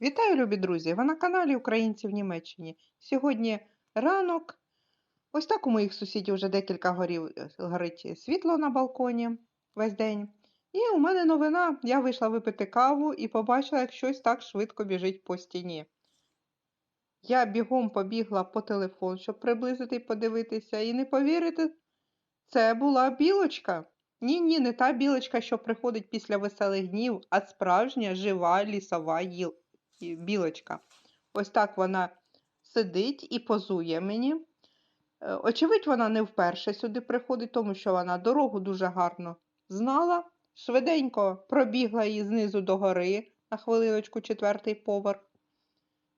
Вітаю, любі друзі! Ви на каналі Українці в Німеччині. Сьогодні ранок. Ось так у моїх сусідів вже декілька горів е, горить світло на балконі весь день. І у мене новина. Я вийшла випити каву і побачила, як щось так швидко біжить по стіні. Я бігом побігла по телефон, щоб приблизити і подивитися, і не повірите, це була білочка. Ні, ні, не та білочка, що приходить після веселих днів, а справжня жива лісова їл білочка. Ось так вона сидить і позує мені. Е, Очевидь, вона не вперше сюди приходить, тому що вона дорогу дуже гарно знала. Швиденько пробігла її знизу до гори на хвилиночку четвертий поверх.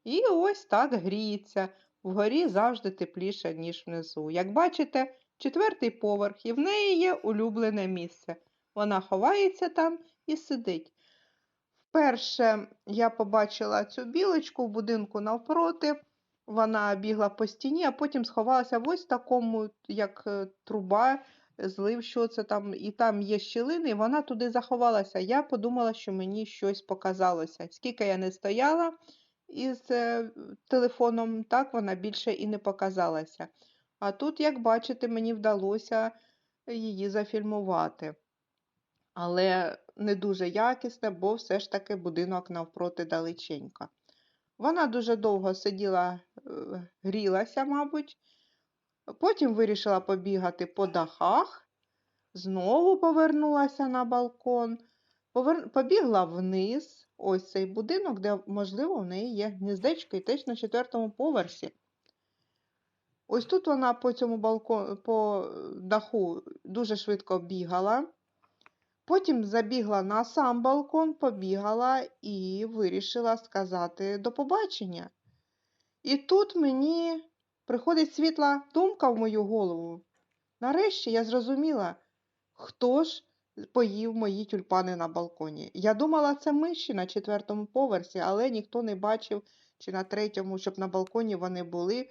І ось так гріється. Вгорі завжди тепліше, ніж внизу. Як бачите, четвертий поверх, і в неї є улюблене місце. Вона ховається там і сидить. Вперше я побачила цю білочку в будинку навпроти. Вона бігла по стіні, а потім сховалася в ось такому, як е, труба, злив, що це там, і там є щілини, і вона туди заховалася. Я подумала, що мені щось показалося. Скільки я не стояла із е, телефоном, так вона більше і не показалася. А тут, як бачите, мені вдалося її зафільмувати. Але не дуже якісне, бо все ж таки будинок навпроти далеченько. Вона дуже довго сиділа, е, грілася, мабуть. Потім вирішила побігати по дахах, знову повернулася на балкон, повер... побігла вниз, ось цей будинок, де, можливо, в неї є гніздечко і теж на четвертому поверсі. Ось тут вона по цьому балкону, по даху дуже швидко бігала. Потім забігла на сам балкон, побігала і вирішила сказати до побачення. І тут мені приходить світла думка в мою голову. Нарешті я зрозуміла, хто ж поїв мої тюльпани на балконі. Я думала, це миші на четвертому поверсі, але ніхто не бачив, чи на третьому, щоб на балконі вони були.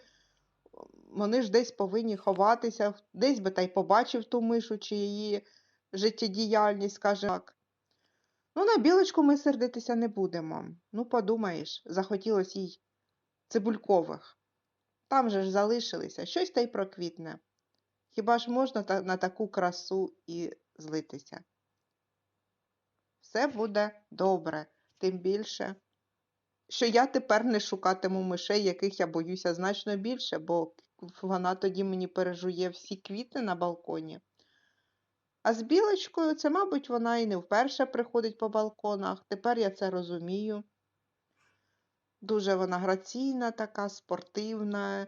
Вони ж десь повинні ховатися, десь би та й побачив ту мишу, чи її життєдіяльність, скажімо так. Ну, на білочку ми сердитися не будемо. Ну, подумаєш, захотілося їй цибулькових. Там же ж залишилися, щось та й проквітне. Хіба ж можна на таку красу і злитися? Все буде добре, тим більше, що я тепер не шукатиму мишей, яких я боюся значно більше, бо вона тоді мені пережує всі квіти на балконі. А з білочкою це, мабуть, вона і не вперше приходить по балконах. Тепер я це розумію. Дуже вона граційна, така, спортивна,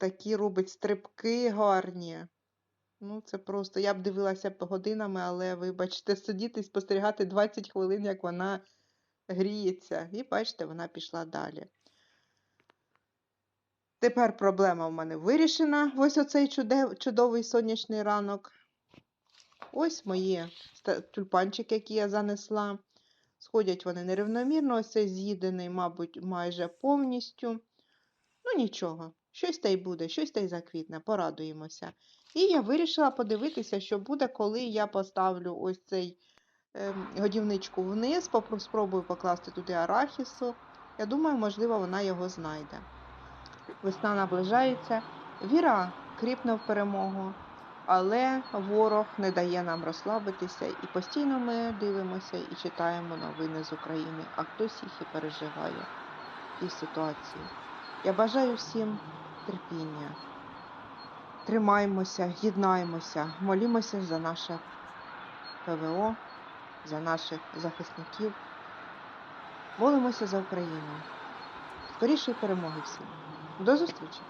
такі робить стрибки гарні. Ну, це просто. Я б дивилася б годинами, але, вибачте, сидіти і спостерігати 20 хвилин, як вона гріється. І бачите, вона пішла далі. Тепер проблема в мене вирішена. Ось оцей чудовий сонячний ранок. Ось мої тюльпанчики, які я занесла. Сходять вони нерівномірно, ось цей з'їдений, мабуть, майже повністю. Ну нічого, щось та й буде, щось та й заквітне, порадуємося. І я вирішила подивитися, що буде, коли я поставлю ось цей ем, годівничку вниз, спробую покласти туди арахісу. Я думаю, можливо, вона його знайде. Весна наближається, віра кріпне в перемогу, але ворог не дає нам розслабитися, і постійно ми дивимося і читаємо новини з України, а хтось їх і переживає в ситуації. Я бажаю всім терпіння. Тримаймося, єднаймося, молімося за наше ПВО, за наших захисників. Молимося за Україну. Скорішої перемоги всім. До зустрічі!